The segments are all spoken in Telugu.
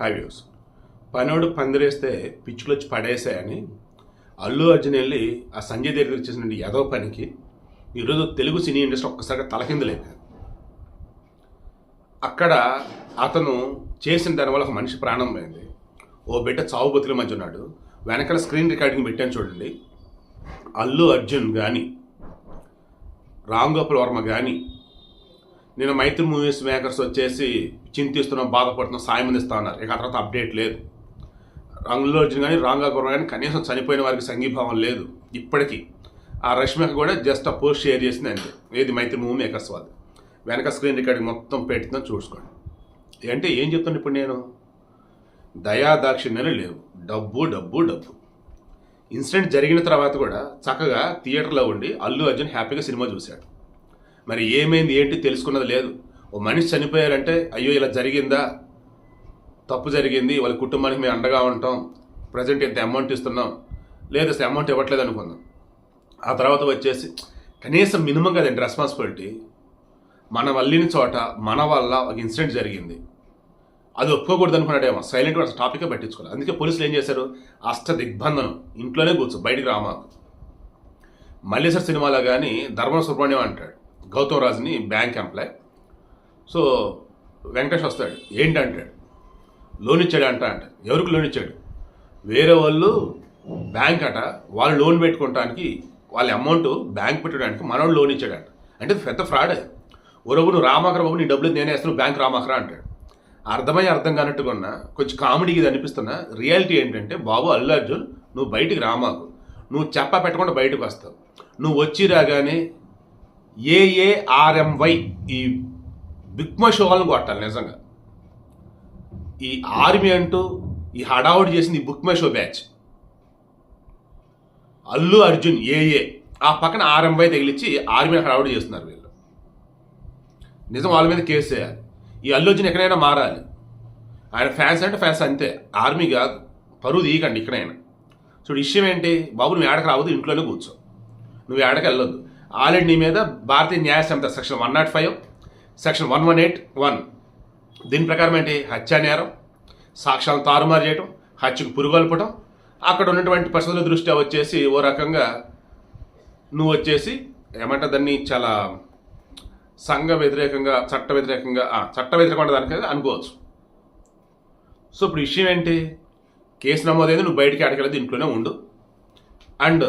హై వ్యూస్ పనోడు పందిరేస్తే పిచ్చులు వచ్చి పడేసాయని అల్లు అర్జున్ వెళ్ళి ఆ సంజయ్ దగ్గర చేసిన యదో పనికి ఈరోజు తెలుగు సినీ ఇండస్ట్రీ ఒక్కసారిగా తలకిందలేదు అక్కడ అతను చేసిన దానివల్ల ఒక మనిషి ప్రాణం పోయింది. ఓ బిడ్డ చావు బతుల మధ్య ఉన్నాడు. వెనకాల స్క్రీన్ రికార్డింగ్ పెట్టాను చూడండి. అల్లు అర్జున్ కానీ రామ్ గోపాల్ వర్మ కానీ నేను మైత్రి మూవీస్ మేకర్స్ వచ్చేసి చింతిస్తున్నాం బాధపడుతున్నాం సాయం అందిస్తా ఉన్నారు ఇక ఆ తర్వాత అప్డేట్ లేదు. రంగులో వచ్చిన కానీ రాంగా గుర్రం కానీ కనీసం చనిపోయిన వారికి సంఘీభావం లేదు. ఇప్పటికీ ఆ రష్మిక కూడా జస్ట్ ఆ పోస్ట్ షేర్ చేసింది అంతే ఏది మైత్రి మూవీ మేకర్స్ వాళ్ళు వెనక స్క్రీన్ రికార్డింగ్ మొత్తం పెడుతుందో చూసుకోండి. అంటే ఏం చెప్తాను ఇప్పుడు నేను? దయా దాక్షిణ్యాలు లేవు. డబ్బు డబ్బు డబ్బు. ఇన్సిడెంట్ జరిగిన తర్వాత కూడా చక్కగా థియేటర్లో ఉండి అల్లు అర్జున్ హ్యాపీగా సినిమా చూశాడు. మరి ఏమైంది ఏంటి తెలుసుకున్నది లేదు. ఓ మనిషి చనిపోయారంటే అయ్యో ఇలా జరిగిందా? తప్పు జరిగింది వాళ్ళ కుటుంబానికి మేము అండగా ఉంటాం ప్రజెంట్ ఇంత అమౌంట్ ఇస్తున్నాం. లేదు అసలు అమౌంట్ ఇవ్వట్లేదు అనుకుందాం ఆ తర్వాత వచ్చేసి కనీసం మినిమం కదండి రెస్పాన్సిబిలిటీ మన వల్లిన చోట మన వల్ల ఒక ఇన్సిడెంట్ జరిగింది. అది ఒప్పుకోకూడదు అనుకున్నాడేమో. సైలెంట్గా అసలు టాపిక్గా పట్టించుకోవాలి అందుకే పోలీసులు ఏం చేశారు? అష్ట దిగ్బంధనం ఇంట్లోనే కూర్చో బయటికి రామాకు. మల్లేశ్వర సినిమాలో కానీ ధర్మ సుబ్రహ్మణ్యం అంటాడు. గౌతమ్ రాజుని బ్యాంక్ ఎంప్లాయ్. సో వెంకటేష్ వస్తాడు. ఏంటి అంటాడు లోన్ ఇచ్చాడు అంట అంట. ఎవరికి లోన్ ఇచ్చాడు వేరే వాళ్ళు బ్యాంక్ అట వాళ్ళు లోన్ పెట్టుకోవడానికి వాళ్ళ అమౌంట్ బ్యాంక్ పెట్టడానికి మనోడు లోన్ ఇచ్చాడంట అంటే పెద్ద ఫ్రాడ్ ఒరవు నువ్వు రామాకర బాబు నీ డబ్బులు నేనే వేస్తాను బ్యాంక్ రామాకరా అంటాడు. అర్థమై అర్థం కానట్టుగా ఉన్న కొంచెం కామెడీ ఇది అనిపిస్తున్న రియాలిటీ ఏంటంటే బాబు అల్లు అర్జున్ నువ్వు బయటికి రామాకు. నువ్వు చెప్ప పెట్టకుండా బయటకు వస్తావు. నువ్వు వచ్చి రాగానే ఏఏఆర్ఎంవై ఈ బిగ్మ షోలను కొట్టాలి నిజంగా. ఈ ఆర్మీ అంటూ ఈ హడావుడి చేసింది ఈ book show batch. Allu Arjun AA ఆ పక్కన ఆర్ఎంవై తగిలిచ్చి ఆర్మీ హడావుడి చేస్తున్నారు వీళ్ళు. నిజం వాళ్ళ మీద కేసు చేయాలి ఈ అల్లు అర్జున్ ఎక్కడైనా మారాలి. ఆయన ఫ్యాన్స్ అంటే ఫ్యాన్స్ అంతే. ఆర్మీ కాదు. పరువు తీయకండి ఇక్కడైనా. చూడు విషయం ఏంటి? బాబు నువ్వు ఏడకి రావద్దు ఇంట్లోనే కూర్చో. నువ్వు ఏడకి వెళ్ళొద్దు. ఆల్రెడీ నీ మీద Bharatiya Nyaya Sanhita section one nought five section one one eight one. దీని ప్రకారం ఏంటి? హత్యా నేరం సాక్ష్యాలను తారుమారు చేయటం హత్యకు పురుగొల్పటం అక్కడ ఉన్నటువంటి పరిస్థితుల దృష్ట్యా వచ్చేసి ఓ రకంగా నువ్వు వచ్చేసి ఏమంటే దాన్ని? చాలా సంఘ వ్యతిరేకంగా చట్ట వ్యతిరేకంగా చట్ట చట్ట వ్యతిరేకంగా దానికి అనుకోవచ్చు. సో ఇప్పుడు విషయం ఏంటి? కేసు నమోదైంది నువ్వు బయటికి అడగలేదు ఇంట్లోనే ఉండు. అండ్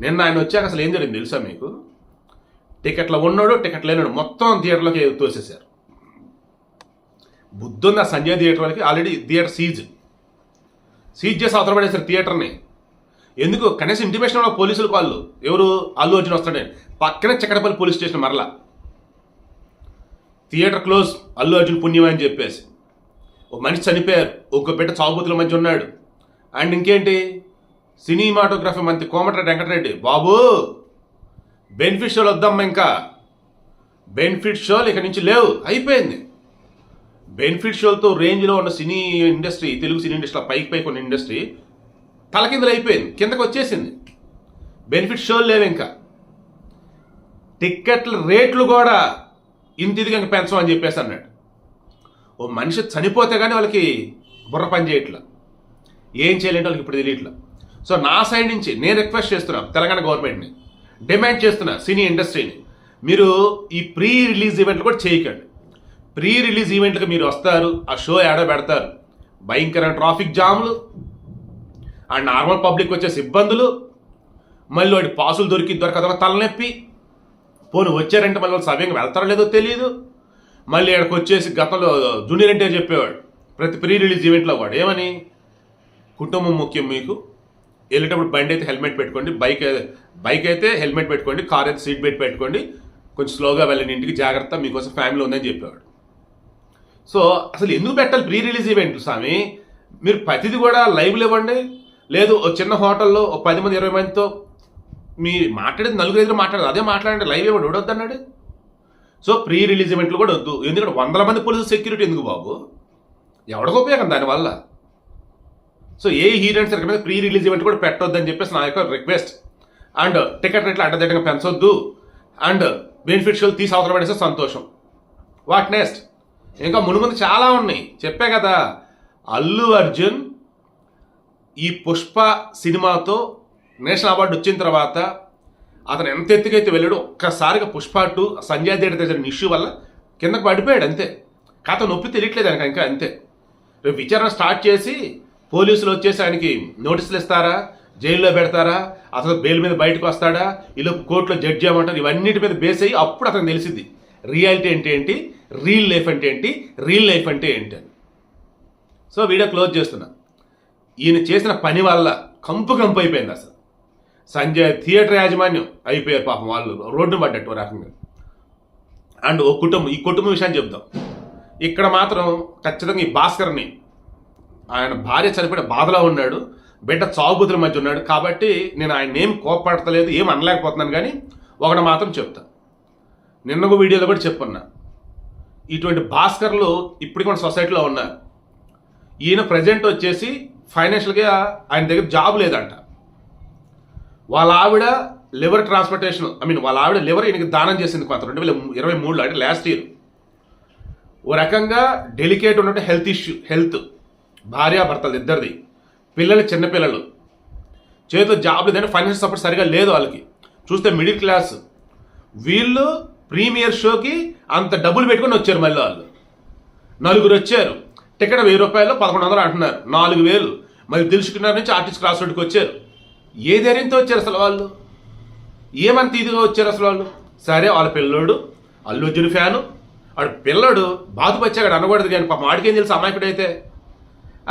నిన్న ఆయన వచ్చాక అసలు ఏం జరిగింది తెలుసా మీకు? టికెట్లో ఉన్నాడు టికెట్ లేనాడు మొత్తం థియేటర్లోకి తోసేశారు. బుద్ధున్న ఆ సంజయ్ థియేటర్ వాళ్ళకి ఆల్రెడీ థియేటర్ సీజ్ సీజ్ చేసి అవతల పడేశారు థియేటర్ని. ఎందుకు? కనీసం ఇంటిమేషన్ వాళ్ళ పోలీసులు వాళ్ళు ఎవరు? అల్లు అర్జున్ వస్తాడని పక్కనే చక్కడపల్లి పోలీస్ స్టేషన్ మరలా. Theatre close. అల్లు అర్జున్ పుణ్యం అని చెప్పేసి. ఓ మనిషి చనిపోయారు. ఒక బిడ్డ చావుబుతుల మధ్య ఉన్నాడు. అండ్ ఇంకేంటి? సినిమాటోగ్రఫీ మంత్రి కోమటిరెడ్డి వెంకటరెడ్డి. బాబు! బెనిఫిట్ షోలు వద్దమ్మా ఇంకా. బెనిఫిట్ షోలు ఇక నుంచి లేవు. అయిపోయింది. బెనిఫిట్ షోలతో రేంజ్లో ఉన్న సినీ ఇండస్ట్రీ తెలుగు సినీ ఇండస్ట్రీలో పైకి పైకి ఉన్న ఇండస్ట్రీ తలకిందులు అయిపోయింది. కిందకు వచ్చేసింది. బెనిఫిట్ షోలు లేవు ఇంకా. టిక్కెట్ల రేట్లు కూడా ఇంత ఇదిగా ఇంక పెంచమని చెప్పేసి అన్నాడు. ఓ మనిషి చనిపోతే కానీ వాళ్ళకి బుర్ర పని చేయట్లా. ఏం చేయలేంటే వాళ్ళకి ఇప్పుడు తెలియట్లా. సో నా సైడ్ నుంచి నేను రిక్వెస్ట్ చేస్తున్నా తెలంగాణ గవర్నమెంట్ని. డిమాండ్ చేస్తున్నా సినీ ఇండస్ట్రీని. మీరు ఈ ప్రీ రిలీజ్ ఈవెంట్లు కూడా చేయకండి. ప్రీ రిలీజ్ ఈవెంట్లకు మీరు వస్తారు ఆ షో ఏడో పెడతారు. భయంకరమైన ట్రాఫిక్ జాములు అండ్ నార్మల్ పబ్లిక్ వచ్చే ఇబ్బందులు మళ్ళీ వాడి పాసులు దొరికి దొరకదు తలనొప్పి. పోను వచ్చారంటే మళ్ళీ వాళ్ళు సవ్యంగా వెళ్తారో లేదో తెలియదు మళ్ళీ ఇక్కడికి వచ్చేసి గతంలో జూనియర్ అంటే చెప్పేవాడు ప్రతి ప్రీ రిలీజ్ ఈవెంట్లో వాడు ఏమని కుటుంబం ముఖ్యం మీకు. వెళ్ళేటప్పుడు బండి అయితే హెల్మెట్ పెట్టుకోండి బైక్ బైక్ అయితే హెల్మెట్ పెట్టుకోండి కార్ అయితే సీట్ బెల్ట్ పెట్టుకోండి కొంచెం స్లోగా వెళ్ళండి ఇంటికి జాగ్రత్త మీకోసం ఫ్యామిలీ ఉందని చెప్పేవాడు. సో అసలు ఎందుకు పెట్టాలి ప్రీ రిలీజ్ ఈవెంట్ స్వామి? మీరు ప్రతిది కూడా లైవ్లు ఇవ్వండి. లేదు ఒక చిన్న హోటల్లో ఒక పది మంది ఇరవై మందితో మీ మాట్లాడేది నలుగురు ఎదురు మాట్లాడదు అదే మాట్లాడండి లైవ్ ఇవ్వండి ఎవడొద్దు అన్నాడు. సో ప్రీ రిలీజ్ ఈవెంట్లు కూడా వద్దు ఎందుకంటే వందల మంది పోలీసు సెక్యూరిటీ ఎందుకు బాబు? ఎవడికి ఉపయోగం దానివల్ల? సో ఏ హీరోయిన్స్ మీద ప్రీ రిలీజ్ ఈవెంట్ కూడా పెట్టొద్దని చెప్పేసి నా యొక్క రిక్వెస్ట్ అండ్ టికెట్ రేట్లు అడ్డదిడ్డంగా పెంచొద్దు. అండ్ బెనిఫిట్ తీసి అవసరం పడేస్తే సంతోషం. వాట్ నెక్స్ట్ ఇంకా మునుముందు చాలా ఉన్నాయి. చెప్పే కదా. అల్లు అర్జున్ ఈ పుష్ప సినిమాతో నేషనల్ అవార్డు వచ్చిన తర్వాత అతను ఎంత ఎత్తుకైతే వెళ్ళాడు ఒక్కసారిగా పుష్ప టూ సంజయ్ దేడ్ జరిగిన ఇష్యూ వల్ల కిందకు పడిపోయాడు అంతే. కథ నొప్పి తెలియట్లేదు ఆయనకి ఇంకా అంతే. రేపు విచారణ స్టార్ట్ చేసి పోలీసులు వచ్చేసి ఆయనకి నోటీసులు ఇస్తారా? జైల్లో పెడతారా? అసలు బెయిల్ మీద బయటకు వస్తాడా? ఇలా కోర్టులో జడ్జి చేయమంటారు ఇవన్నిటి మీద బేస్ అయ్యి అప్పుడు అతను తెలిసింది రియాలిటీ అంటే ఏంటి? రియల్ లైఫ్ అంటే ఏంటి? రియల్ లైఫ్ అంటే ఏంటి అని. సో వీడియో క్లోజ్ చేస్తున్నా. ఈయన చేసిన పని వల్ల కంపు కంపు అయిపోయింది అసలు. సంజయ్ థియేటర్ యాజమాన్యం అయిపోయారు పాపం వాళ్ళు. రోడ్డు పడ్డట్టు రకంగా. అండ్ ఓ కుటుంబం ఈ కుటుంబం విషయాన్ని చెప్దాం. ఇక్కడ మాత్రం ఖచ్చితంగా ఈ భాస్కర్ని ఆయన భార్య చనిపోయిన బాధలో ఉన్నాడు బిడ్డ చావుబుతుల మధ్య ఉన్నాడు. కాబట్టి నేను ఆయన ఏం కోపడతలేదు ఏం అనలేకపోతున్నాను కానీ ఒకటి మాత్రం చెప్తా. నిన్న ఒక వీడియోలో కూడా చెప్పున్నా. ఇటువంటి భాస్కర్లు ఇప్పటికి మన సొసైటీలో ఉన్నారు. ఈయన ప్రజెంట్ వచ్చేసి ఫైనాన్షియల్గా ఆయన దగ్గర జాబ్ లేదంట. వాళ్ళ ఆవిడ లివర్ ట్రాన్స్పోర్టేషన్ ఐ మీన్ వాళ్ళ ఆవిడ లివర్ ఈయనకి దానం చేసింది కొంత రెండు వేల ఇరవై మూడులో అంటే లాస్ట్ ఇయర్. ఓ రకంగా డెలికేట్ ఉన్నట్టు హెల్త్ ఇష్యూ హెల్త్. భార్యాభర్తలు ఇద్దరిది. పిల్లలు చిన్నపిల్లలు చేతిలో జాబ్ లేదంటే ఫైనాన్షియల్ సపోర్ట్ సరిగా లేదు వాళ్ళకి. చూస్తే మిడిల్ క్లాస్ వీళ్ళు ప్రీమియర్ షోకి అంత డబ్బులు పెట్టుకొని వచ్చారు మళ్ళీ వాళ్ళు. నలుగురు వచ్చారు. టికెట్ వెయ్యి రూపాయలు పదకొండు వందలు అంటున్నారు. నాలుగు వేలు. మరి దిల్సుకున్నారు నుంచి ఆర్టిస్ట్ క్లాస్ రోడ్కి వచ్చారు. ఏ ధైర్యంతో వచ్చారు అసలు వాళ్ళు? ఏమంత ఇదిగా వచ్చారు అసలు వాళ్ళు? సరే వాళ్ళ పిల్లోడు అల్లు అర్జున్ ఫ్యాను. వాడు పిల్లడు బాధపచ్చాడు అనకూడదు కానీ పాపం వాడికేం తెలుసు అమాయకుడైతే?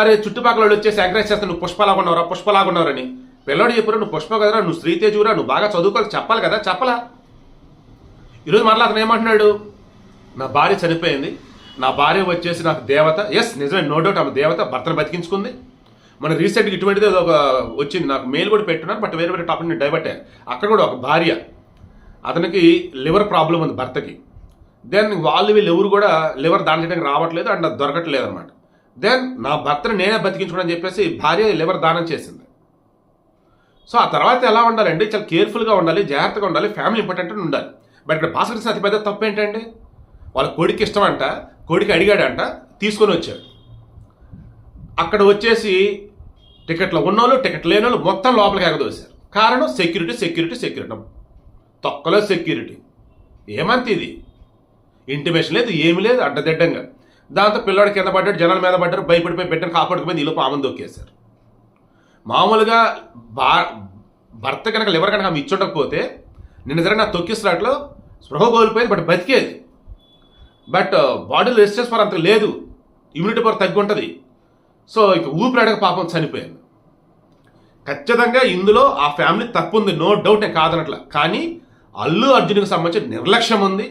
అరే చుట్టుపక్కల వాళ్ళు వచ్చేసి ఎంకరేజ్ చేస్తా నువ్వు పుష్పలాగా ఉన్నావురా పుష్పలాగా ఉన్నారని పిల్లడు చెప్పురా నువ్వు పుష్ప కదరా నువ్వు శ్రీతేజురా నువ్వు బాగా చదువుకోవాలి చెప్పాలి కదా చెప్పలా? ఈరోజు మరలా అతను ఏమంటున్నాడు? నా భార్య చనిపోయింది నా భార్య వచ్చేసి నాకు దేవత ఎస్ నిజమే నో డౌట్ ఆమె దేవత భర్తను బతికించుకుంది. మన రీసెంట్గా ఇటువంటిది ఒక వచ్చింది నాకు మెయిల్ కూడా పెట్టున్నాను బట్ వేరే వేరే టాపిక్ నేను డైవర్ట్ అయ్యాను అక్కడ కూడా ఒక భార్య అతనికి లివర్ ప్రాబ్లం ఉంది భర్తకి. దెన్ వాళ్ళు వీళ్ళు ఎవరు కూడా లివర్ దాని చేయడానికి రావట్లేదు అండ్ దొరకట్లేదు అనమాట దెన్ నా భర్తను నేనే బతికించుకోవడం చెప్పేసి భార్య లివర్ దానం చేసింది. సో ఆ తర్వాత ఎలా ఉండాలండి చాలా కేర్ఫుల్గా ఉండాలి జాగ్రత్తగా ఉండాలి ఫ్యామిలీ ఇంపార్టెంట్ అని ఉండాలి. బట్ ఇక్కడ భాస్కర్ అతి పెద్ద తప్పు ఏంటండి వాళ్ళ కొడుకు ఇష్టం అంట కొడుకు అడిగాడంట తీసుకొని వచ్చాడు. అక్కడ వచ్చేసి టికెట్లో ఉన్నోళ్ళు టికెట్ లేని వాళ్ళు మొత్తం లోపలికి ఎగదోశారు. కారణం సెక్యూరిటీ సెక్యూరిటీ సెక్యూరిటీ. తొక్కలో సెక్యూరిటీ. ఏమంత ఇది? ఇంటిమేషన్ లేదు ఏమీ లేదు అడ్డదిడ్డంగా. దాంతో పిల్లాడు కింద పడ్డాడు జనాల మీద పడ్డారు భయపడిపోయి పెట్టని కాపాడుకుపోయి ఈలోపు ఆమెను దొక్కేశారు. మామూలుగా భా భర్త కనుక లివర్ కనుక ఆమె ఇచ్చుండకపోతే నిన్న జరిగిన ఆ స్పృహ కోల్పోయింది బట్ బతికేది. బట్ uh, బాడీలో రెసిస్టెన్స్ పవర్ అంత లేదు. ఇమ్యూనిటీ పవర్ తగ్గి ఉంటుంది సో ఇక ఊపిరాడక పాపం చనిపోయింది. ఖచ్చితంగా ఇందులో ఆ ఫ్యామిలీ తప్పు ఉంది నో డౌట్ నేను కాదనట్ల. కానీ అల్లు అర్జున్కి సంబంధించిన నిర్లక్ష్యం ఉంది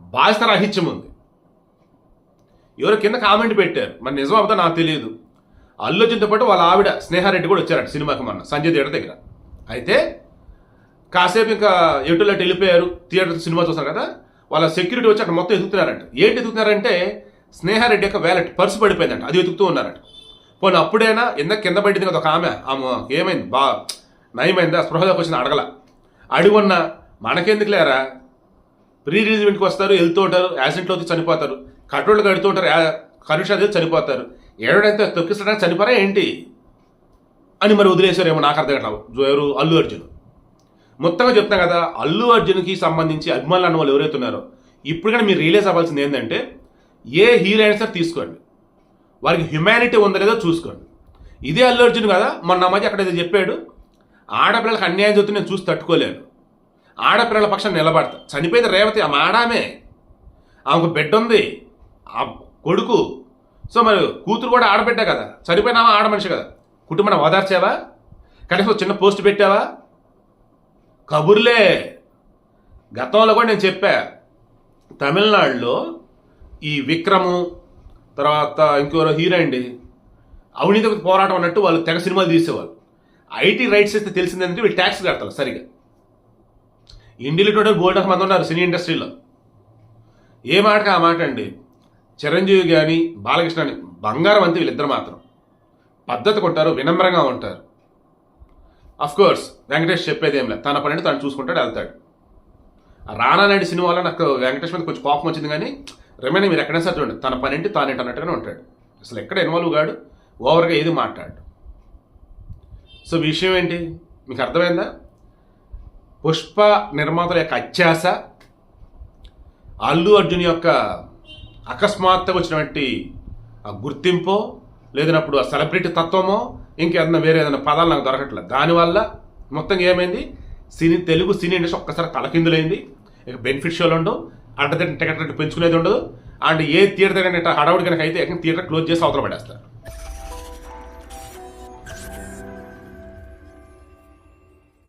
బాధ్యత రాహిత్యం ఉంది ఎవరో కింద కామెంట్ పెట్టారు. మరి నిజం అవుతా నాకు తెలియదు. అల్లు అర్జున్తో పాటు వాళ్ళ ఆవిడ స్నేహారెడ్డి కూడా వచ్చారట సినిమాకి మొన్న సంజయ్ థియేటర్ దగ్గర. అయితే కాసేపు ఇంకా ఎటులో వెళ్ళిపోయారు థియేటర్ సినిమా చూస్తారు కదా వాళ్ళ సెక్యూరిటీ వచ్చి అక్కడ మొత్తం ఎదుగుతున్నారంట. ఏంటి ఎదుగుతున్నారంటే స్నేహారెడ్డి యొక్క వ్యాలెట్ పర్సు పడిపోయిందంట అది వెతుకుతూ ఉన్నారట. పోనీ అప్పుడైనా ఎంత కింద పడింది కదా ఒక ఆమె ఆమె ఏమైంది? బా నయమైందా? స్పృహలోకి వచ్చిన అడగల. అడుగున్న మనకెందుకు లేరా ప్రీ రిలీజ్మెంట్కి వస్తారు వెళ్తూ ఉంటారు యాక్సిడెంట్లో వచ్చి చనిపోతారు. కట్రోళ్ళు కడుతూ ఉంటారు. అదే చనిపోతారు. ఏడైతే తొక్కిస్తాడానికి చనిపోరా ఏంటి? అని మరి వదిలేశారేమో నాకు అర్థం కావట్లేదు. జోరు అల్లు అర్జున్. మొత్తంగా చెప్తా కదా అల్లు అర్జున్కి సంబంధించి అభిమానులు అన్న వాళ్ళు ఎవరైతే ఉన్నారో ఇప్పుడు కానీ మీరు రియలైజ్ అవ్వాల్సింది ఏంటంటే ఏ హీరోయిన్స్ తీసుకోండి. వారికి హ్యుమానిటీ ఉందో లేదో చూసుకోండి. ఇదే అల్లు అర్జున్ కదా మొన్న మధ్య అక్కడ ఏదో చెప్పాడు ఆడపిల్లలకు అన్యాయం చూస్తే నేను చూసి తట్టుకోలేను. ఆడపిల్లల పక్షం నిలబడతా. చనిపోయింది రేవతి ఆమె ఆడామే. ఆమెకు బిడ్డ ఉంది. ఆ కొడుకు. సో మరి కూతురు కూడా ఆడబిడ్డ కదా. చనిపోయినావా ఆడ మనిషి కదా. కుటుంబాన్ని ఓదార్చావా? కనీసం ఒక చిన్న పోస్ట్ పెట్టావా? కబుర్లే. గతంలో కూడా నేను చెప్పా. తమిళనాడులో ఈ విక్రము తర్వాత ఇంకెవరో హీరో అండి. అవినీతి పోరాటం అన్నట్టు వాళ్ళు తెగ సినిమాలు తీసేవాళ్ళు. ఐటీ రైట్స్ ఇస్తే తెలిసిందంటే వీళ్ళు ట్యాక్స్ కడతారు సరిగా. ఇండియలో టోటల్ బోల్డ్ ఆఫ్ మంది ఉన్నారు సినీ ఇండస్ట్రీలో. ఏ మాటకి ఆ మాట అండి? చిరంజీవి కానీ బాలకృష్ణ అని బంగారం అంతే వీళ్ళిద్దరు మాత్రం. పద్ధతి కొట్టారు వినమ్రంగా ఉంటారు. అఫ్ కోర్స్ వెంకటేష్ చెప్పేది ఏం లేదు. తన పనిని తను చూసుకుంటాడు వెళ్తాడు. ఆ సినిమాలో నాకు వెంకటేష్ మీద కొంచెం కోపం వచ్చింది కానీ రిమైనింగ్ మీరు ఎక్కడైనా సరే చూడండి. తన పనింటి తానేంటి అన్నట్టుగానే ఉంటాడు. అసలు ఎక్కడ ఇన్వాల్వ్ కాడు ఓవర్గా ఏది మాట్లాడు. సో విషయం ఏంటి? మీకు అర్థమైందా? పుష్ప నిర్మాతల యొక్క అత్యాస అల్లు అర్జున్ యొక్క అకస్మాత్తుగా వచ్చినటువంటి ఆ గుర్తింపో లేదన్నప్పుడు ఆ సెలబ్రిటీ తత్వమో ఇంకేదన్నా వేరే ఏదైనా పదాలు నాకు దొరకట్లేదు. దానివల్ల మొత్తం ఏమైంది? సినీ తెలుగు సినీ ఇండస్ట్రీ ఒక్కసారి తలకిందులైంది. ఇక బెనిఫిట్ షోలు ఉండవు అడ్డదిడ్డ టికెట్ రేటు పెంచుకునేది ఉండదు. అండ్ ఏ థియేటర్ దగ్గర హడావుడి కనుక అయితే థియేటర్ క్లోజ్ చేసి అవతల పడేస్తారు.